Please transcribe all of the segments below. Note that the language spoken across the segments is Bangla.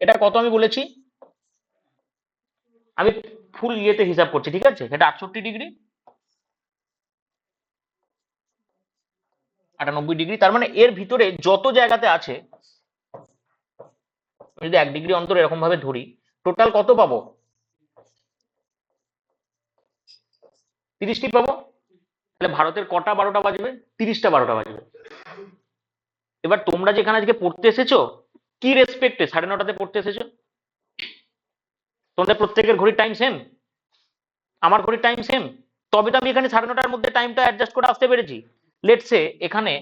এটা কত আমি বলেছি? আমি ফুল ইয়েতে হিসাব করছি, ঠিক আছে? এটা আটষট্টি ডিগ্রি। আটানব্বই ডিগ্রি, তার মানে এর ভিতরে যত জায়গাতে আছে যদি এক ডিগ্রি অন্তর এরকম ভাবে ধরি টোটাল কত পাবো? তিরিশটি পাবো? তাহলে ভারতের কটা বারোটা বাজবে? তিরিশটা বারোটা বাজবে। এবার তোমরা যেখানে আজকে পড়তে এসেছ কি রেসপেক্টে সাড়ে নটাতে পড়তে এসেছ? তোমাদের প্রত্যেকের ঘড়ির টাইম সেম আমার ঘড়ির টাইম সেম তবে তো আমি এখানে সাড়ে নটার মধ্যে টাইমটা অ্যাডজাস্ট করে আসতে পেরেছি। লেটসে এখানে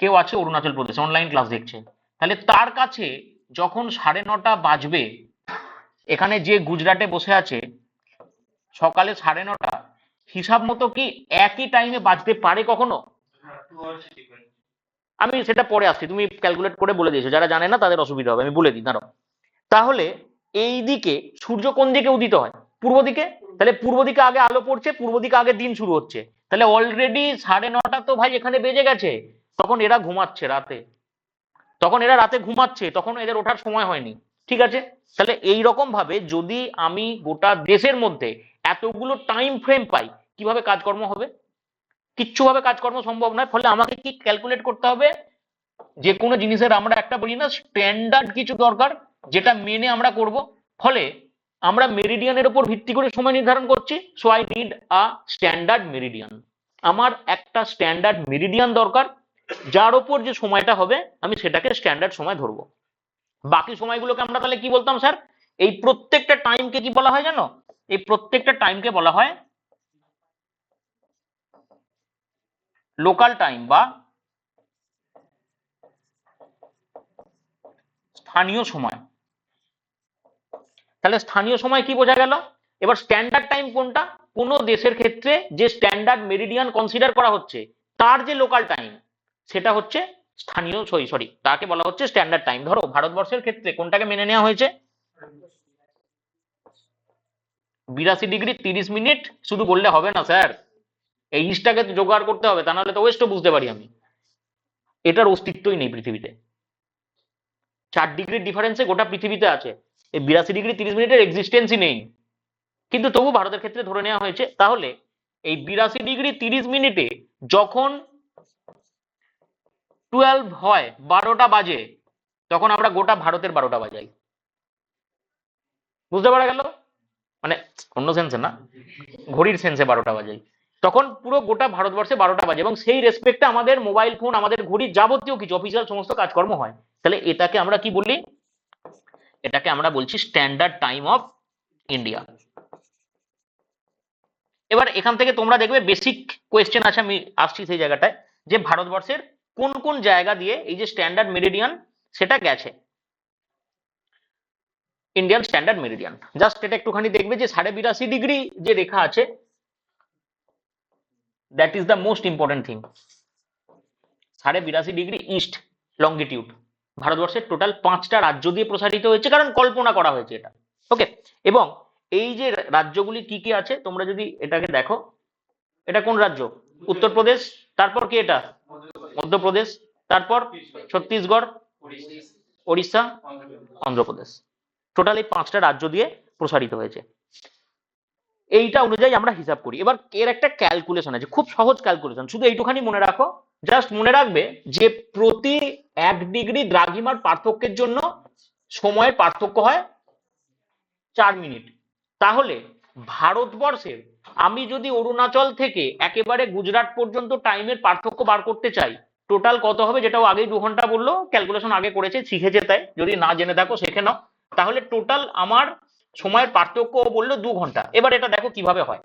কেউ আছে অরুণাচল প্রদেশ অনলাইন ক্লাস দেখছে। তাহলে তার কাছে যখন সাড়ে নটা বাজবে, এখানে যে গুজরাটে বসে আছে, সকালে সাড়ে নটা, হিসাব মতো কি একই টাইমে বাজতে পারে কখনো? আমি সেটা পরে আসছি, তুমি ক্যালকুলেট করে বলে দিয়েছ, যারা জানে না তাদের অসুবিধা হবে, আমি বলে দিই, দাঁড়াও। তাহলে এই দিকে সূর্য কোন দিকে উদিত হয়? পূর্ব দিকে? তাহলে পূর্ব দিকে আগে আলো পড়ছে, পূর্ব দিকে আগে দিন শুরু হচ্ছে। তাহলে অলরেডি সাড়ে নটা তো ভাই এখানে বেজে গেছে, তখন এরা ঘুমাচ্ছে রাতে। তখন এরা রাতে ঘুমাচ্ছে, তখন এদের ওঠার সময় হয়নি, ঠিক আছে? তাহলে এই রকম ভাবে যদি আমি গোটা দেশের মধ্যে এতগুলো টাইম ফ্রেম পাই, কীভাবে কাজকর্ম হবে? কিচ্ছু ভাবে কাজকর্ম সম্ভব নয়, ফলে আমাকে কি ক্যালকুলেট করতে হবে? যে কোনো জিনিসের আমরা একটা বলি না স্ট্যান্ডার্ড কিছু দরকার যেটা মেনে আমরা করব। ফলে আমরা মেরিডিয়ানের উপর ভিত্তি করে সময় নির্ধারণ করছি। So I need a standard meridian আমার একটা স্ট্যান্ডার্ড মেরিডিয়ান দরকার, যার উপর যে সময়টা হবে, আমি সেটাকে স্ট্যান্ডার্ড সময় ধরবো। বাকি সময়গুলোকে আমরা তাহলে কি বলতাম, স্যার? এই প্রত্যেকটা টাইমকে কি বলা হয় জানো? এই প্রত্যেকটা টাইমকে বলা হয় লোকাল টাইম বা স্থানীয় সময়। তাহলে স্থানীয় সময় কি বোঝা গেল? এবার স্ট্যান্ডার্ড টাইম কোনটা? কোন দেশের ক্ষেত্রে যে স্ট্যান্ডার্ড মেরিডিয়ান কনসিডার করা হচ্ছে, তার যে লোকাল টাইম সেটা হচ্ছে স্থানীয় সরি সরি, তাকে বলা হচ্ছে স্ট্যান্ডার্ড টাইম ধরো, ভারতবর্ষের ক্ষেত্রে কোনটাকে মেনে নেওয়া হয়েছে? বিরাশি ডিগ্রি তিরিশ মিনিট শুধু বললে হবে না, স্যার। এই ইস্টাকে তো জোগাড় করতে হবে, তা নাহলে তো ওয়েস্টও বুঝতে পারি আমি। এটার অস্তিত্বই নেই পৃথিবীতে। চার ডিগ্রির ডিফারেন্সে গোটা পৃথিবীতে আছে। এই বিরাশি ডিগ্রি তিরিশ মিনিটের এক্সিস্টেন্সই নেই। কিন্তু তবু ভারতের ক্ষেত্রে ধরে নেওয়া হয়েছে, তাহলে এই বিরাশি ডিগ্রি তিরিশ মিনিটে যখন টুয়েলভ হয়, বারোটা বাজে, তখন আমরা গোটা ভারতের বারোটা বাজাই। বুঝতে পারা গেল? মানে অন্য সেন্সে না? ঘড়ির সেন্সে বারোটা বাজাই। তখন পুরো গোটা ভারতবর্ষে বারোটা বাজে এবং সেই রেসপেক্টে আমাদের মোবাইল ফোন আমাদের ঘড়ির যাবতীয় কিছু অফিসিয়াল সমস্ত কাজকর্ম হয়। তাহলে এটাকে আমরা কি বলি? এটাকে আমরা বলছি স্ট্যান্ডার্ড টাইম অফ ইন্ডিয়া এবার এখান থেকে তোমরা দেখবে বেসিক কোয়েশ্চেন আছে, আমি আসছি সেই জায়গাটায়, যে ভারতবর্ষের কোন কোন জায়গা দিয়ে এই যে স্ট্যান্ডার্ড মেরিডিয়ান সেটা গেছে। ইন্ডিয়ান স্ট্যান্ডার্ড মেরিডিয়ান জাস্ট এটা একটুখানি দেখবে যে সাড়ে বিরাশি ডিগ্রি যে রেখা আছে that is the most important thing সাড়ে বিরাশি ডিগ্রি ইস্ট লঙ্গিটিউড ভারতবর্ষের টোটাল পাঁচটা রাজ্য দিয়ে প্রসারিত হয়েছে, কারণ কল্পনা করা হয়েছে এটা। ওকে এবং এই যে রাজ্যগুলি কি কি আছে, তোমরা যদি এটাকে দেখো, এটা কোন রাজ্য? উত্তরপ্রদেশ, তারপর কি এটা? মধ্যপ্রদেশ, তারপর ছত্তিশগড়, ওড়িশা, অন্ধ্রপ্রদেশ। টোটাল এই পাঁচটা রাজ্য দিয়ে প্রসারিত হয়েছে। এইটা অনুযায়ী আমরা হিসাব করি। এবার এর একটা ক্যালকুলেশন আছে, খুব সহজ ক্যালকুলেশন শুধু এইটুখানি মনে রাখো। জাস্ট মনে রাখবে যে প্রতি এক ডিগ্রি দ্রাঘিমার পার্থক্যের জন্য সময়ের পার্থক্য হয় চার মিনিট। তাহলে ভারতবর্ষের আমি যদি অরুণাচল থেকে একেবারে গুজরাট পর্যন্ত টাইমের পার্থক্য বার করতে চাই টোটাল কত হবে যেটাও আগেই দু ঘণ্টা বলল ক্যালকুলেশন আগে করেছে, শিখেছে তাই। যদি না জেনে থাকো, শেখে নাও। তাহলে টোটাল আমার সময়ের পার্থক্য বলল দু ঘণ্টা। এবার এটা দেখো কীভাবে হয়।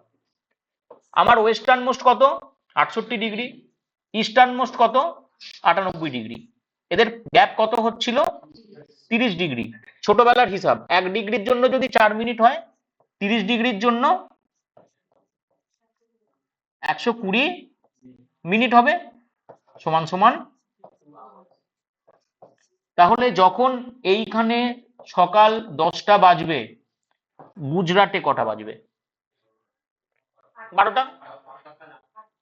আমার ওয়েস্টার্ন মোস্ট কত? আটষট্টি ডিগ্রি। ইস্টার্ন মোস্ট কত? আটানব্বই ডিগ্রি। এদের গ্যাপ কত হচ্ছিল? তিরিশ ডিগ্রি। ছোটবেলার হিসাব। এক ডিগ্রির জন্য যদি চার মিনিট হয়, তিরিশ ডিগ্রির জন্য একশো কুড়ি মিনিট হবে। সমান সমান। তাহলে যখন এইখানে সকাল দশটা বাজবে গুজরাটে কটা বাজবে? বারোটা?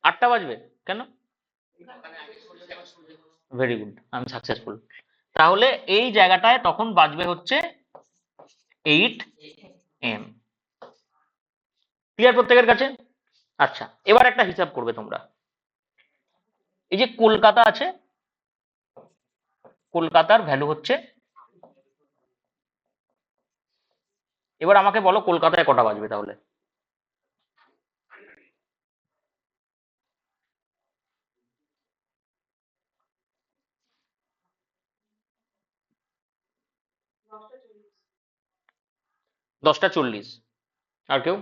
আটটা বাজবে? কেন? ভেরি গুড আমি সাকসেসফুল তাহলে এই জায়গাটায় তখন বাজবে হচ্ছে এইট এম ক্লিয়ার প্রত্যেকের কাছে? আচ্ছা এবার একটা হিসাব করবে তোমরা। এই যে কলকাতা আছে, কলকাতার ভ্যালু হচ্ছে এবার আমাকে বলো কলকাতায় কটা বাজবে তাহলে? দশটা চল্লিশ। আর কেউ?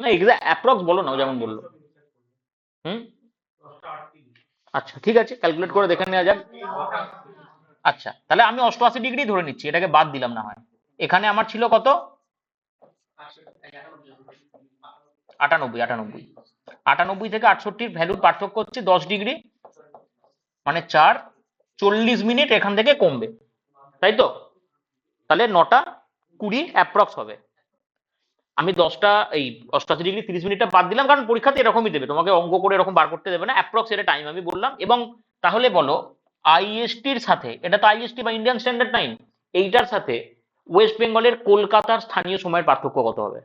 না এক্সাক্ট অ্যাপ্রক্স বলো না যেমন বলল। হুম? আচ্ছা ঠিক আছে ক্যালকুলেট করে দেখে নেওয়া যাক। আচ্ছা তাহলে আমি অষ্টআশি ডিগ্রি ধরে নিচ্ছি, এটাকে বাদ দিলাম না হয়। এখানে আমার ছিল কত? আটানব্বই আটানব্বই। আটানব্বই থেকে আটষট্টির ভ্যালুর পার্থক্য হচ্ছে দশ ডিগ্রি মানে চার, চল্লিশ মিনিট এখান থেকে কমবে। তাই তো? তাহলে নটা কুড়ি অ্যাপ্রক্স হবে। আমি দশটা, এই অষ্টাশি ডিগ্রি তিরিশ মিনিটটা বাদ দিলাম, কারণ পরীক্ষাতে এরকমই দেবে। তোমাকে অঙ্ক করে এরকম বার করতে দেবে না। অ্যাপ্রক্স এটা টাইম আমি বললাম। এবং তাহলে বলো আইএসটির সাথে, এটা তো আইএসটি বা ইন্ডিয়ান স্ট্যান্ডার্ড টাইম এইটার সাথে ওয়েস্ট বেঙ্গলের কলকাতার স্থানীয় সময়ের পার্থক্য কত হবে?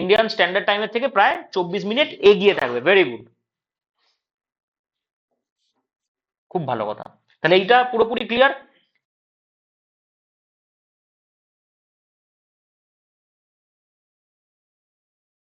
ইন্ডিয়ান স্ট্যান্ডার্ড টাইমের থেকে প্রায় চব্বিশ মিনিট এগিয়ে থাকবে। ভেরি গুড খুব ভালো কথা। তাহলে এইটা পুরোপুরি ক্লিয়ার